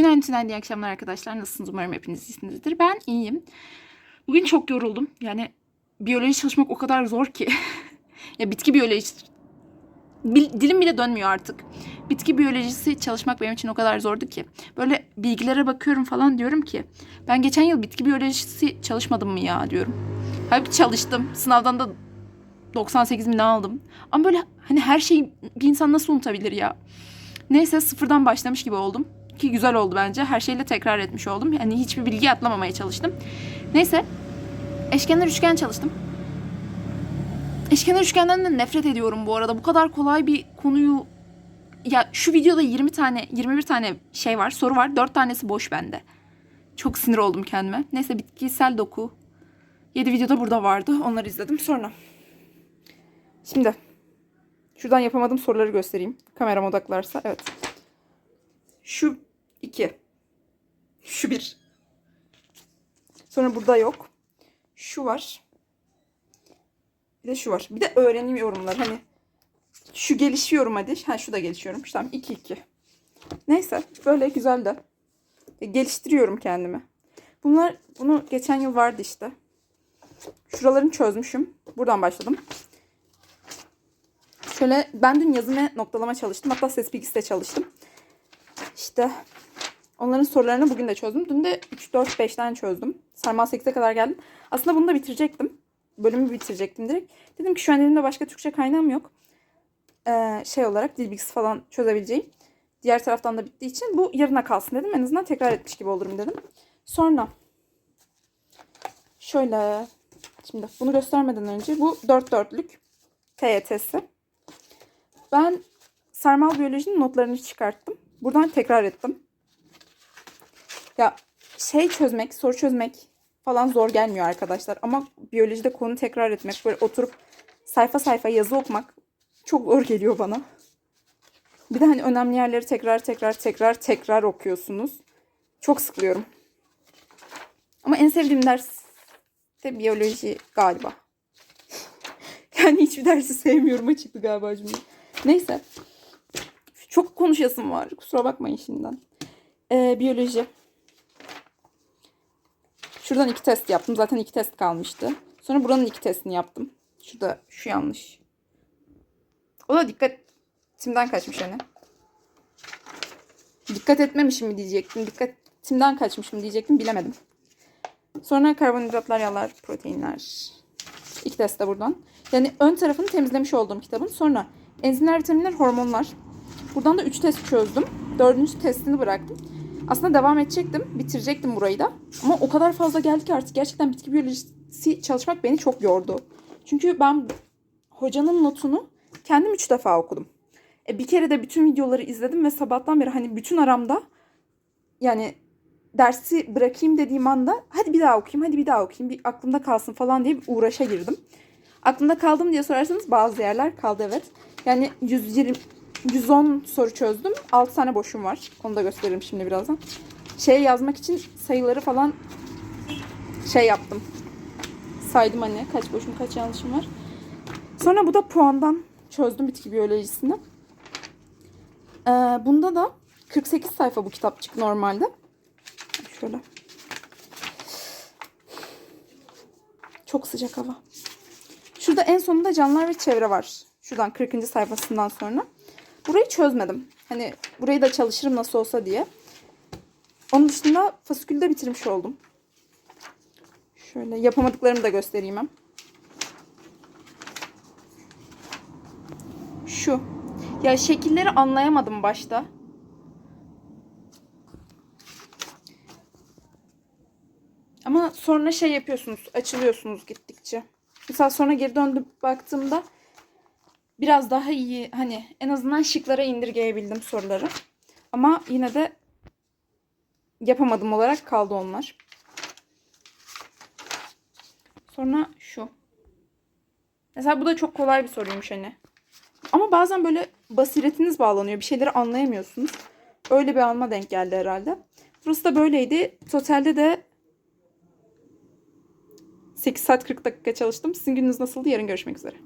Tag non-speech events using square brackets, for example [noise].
Günaydın, iyi akşamlar arkadaşlar. Nasılsınız? Umarım hepiniz iyisinizdir. Ben iyiyim. Bugün çok yoruldum. Yani biyoloji çalışmak o kadar zor ki. [laughs] ya bitki biyolojisi... Bil- dilim bile dönmüyor artık. Bitki biyolojisi çalışmak benim için o kadar zordu ki. Böyle bilgilere bakıyorum falan diyorum ki. Ben geçen yıl bitki biyolojisi çalışmadım mı ya diyorum. Halbuki çalıştım. Sınavdan da 98 mi ne aldım. Ama böyle hani her şeyi bir insan nasıl unutabilir ya? Neyse sıfırdan başlamış gibi oldum. Ki güzel oldu bence. Her şeyle tekrar etmiş oldum. Yani hiçbir bilgi atlamamaya çalıştım. Neyse. Eşkenar üçgen çalıştım. Eşkenar üçgenden de nefret ediyorum bu arada. Bu kadar kolay bir konuyu ya şu videoda 20 tane 21 tane şey var, soru var. 4 tanesi boş bende. Çok sinir oldum kendime. Neyse bitkisel doku. 7 videoda burada vardı. Onları izledim sonra. Şimdi şuradan yapamadığım soruları göstereyim. Kameram odaklarsa. Evet. Şu iki. Şu bir. Sonra burada yok. Şu var. Bir de şu var. Bir de öğrenim yorumlar. Hani şu gelişiyorum hadi. Ha şu da gelişiyorum. Şu tamam 2 2. Neyse böyle güzel de. E, Geliştiriyorum kendimi. Bunlar bunu geçen yıl vardı işte. Şuralarını çözmüşüm. Buradan başladım. Şöyle ben dün yazı ve noktalama çalıştım. Hatta ses bilgisi de çalıştım. İşte onların sorularını bugün de çözdüm. Dün de 3, 4, 5 tane çözdüm. Sarmal 8'e kadar geldim. Aslında bunu da bitirecektim. Bölümü bitirecektim direkt. Dedim ki şu an elimde başka Türkçe kaynağım yok. Ee, şey olarak dil bilgisi falan çözebileceğim. Diğer taraftan da bittiği için bu yarına kalsın dedim. En azından tekrar etmiş gibi olurum dedim. Sonra şöyle şimdi bunu göstermeden önce bu 4 dörtlük TYT'si. Ben sarmal biyolojinin notlarını çıkarttım. Buradan tekrar ettim. Ya şey çözmek, soru çözmek falan zor gelmiyor arkadaşlar. Ama biyolojide konu tekrar etmek, böyle oturup sayfa sayfa yazı okumak çok zor geliyor bana. Bir de hani önemli yerleri tekrar tekrar tekrar tekrar okuyorsunuz. Çok sıkılıyorum. Ama en sevdiğim ders de biyoloji galiba. [laughs] Yani hiçbir dersi sevmiyorum açıklı galiba cümle. Neyse. Çok konuşasım var. Kusura bakmayın şimdiden. Ee, biyoloji. Şuradan iki test yaptım. Zaten iki test kalmıştı. Sonra buranın iki testini yaptım. Şurada şu yanlış. O da dikkatimden kaçmış hani. Dikkat etmemişim mi diyecektim. Dikkatimden kaçmış mı diyecektim. Bilemedim. Sonra karbonhidratlar, yağlar, proteinler. İki test de buradan. Yani ön tarafını temizlemiş olduğum kitabın. Sonra enzimler, vitaminler, hormonlar. Buradan da 3 test çözdüm. Dördüncü testini bıraktım. Aslında devam edecektim. Bitirecektim burayı da. Ama o kadar fazla geldi ki artık gerçekten bitki biyolojisi çalışmak beni çok yordu. Çünkü ben hocanın notunu kendim 3 defa okudum. E, bir kere de bütün videoları izledim ve sabahtan beri hani bütün aramda yani dersi bırakayım dediğim anda hadi bir daha okuyayım, hadi bir daha okuyayım, bir aklımda kalsın falan diye bir uğraşa girdim. Aklımda kaldım diye sorarsanız bazı yerler kaldı evet. Yani 120 110 soru çözdüm. 6 tane boşum var. Onu da gösteririm şimdi birazdan. Şey yazmak için sayıları falan şey yaptım. Saydım hani kaç boşum kaç yanlışım var. Sonra bu da puandan çözdüm bitki biyolojisini. Ee, bunda da 48 sayfa bu kitapçık normalde. Şöyle. Çok sıcak hava. Şurada en sonunda canlılar ve çevre var. Şuradan 40. sayfasından sonra. Burayı çözmedim. Hani burayı da çalışırım nasıl olsa diye. Onun dışında fasikülde bitirmiş oldum. Şöyle yapamadıklarımı da göstereyim hem. Şu. Ya şekilleri anlayamadım başta. Ama sonra şey yapıyorsunuz, açılıyorsunuz gittikçe. Mesela sonra geri döndüp baktığımda biraz daha iyi hani en azından şıklara indirgeyebildim soruları. Ama yine de yapamadım olarak kaldı onlar. Sonra şu. Mesela bu da çok kolay bir soruymuş hani. Ama bazen böyle basiretiniz bağlanıyor. Bir şeyleri anlayamıyorsunuz. Öyle bir alma denk geldi herhalde. Burası da böyleydi. Totalde de 8 saat 40 dakika çalıştım. Sizin gününüz nasıldı? Yarın görüşmek üzere.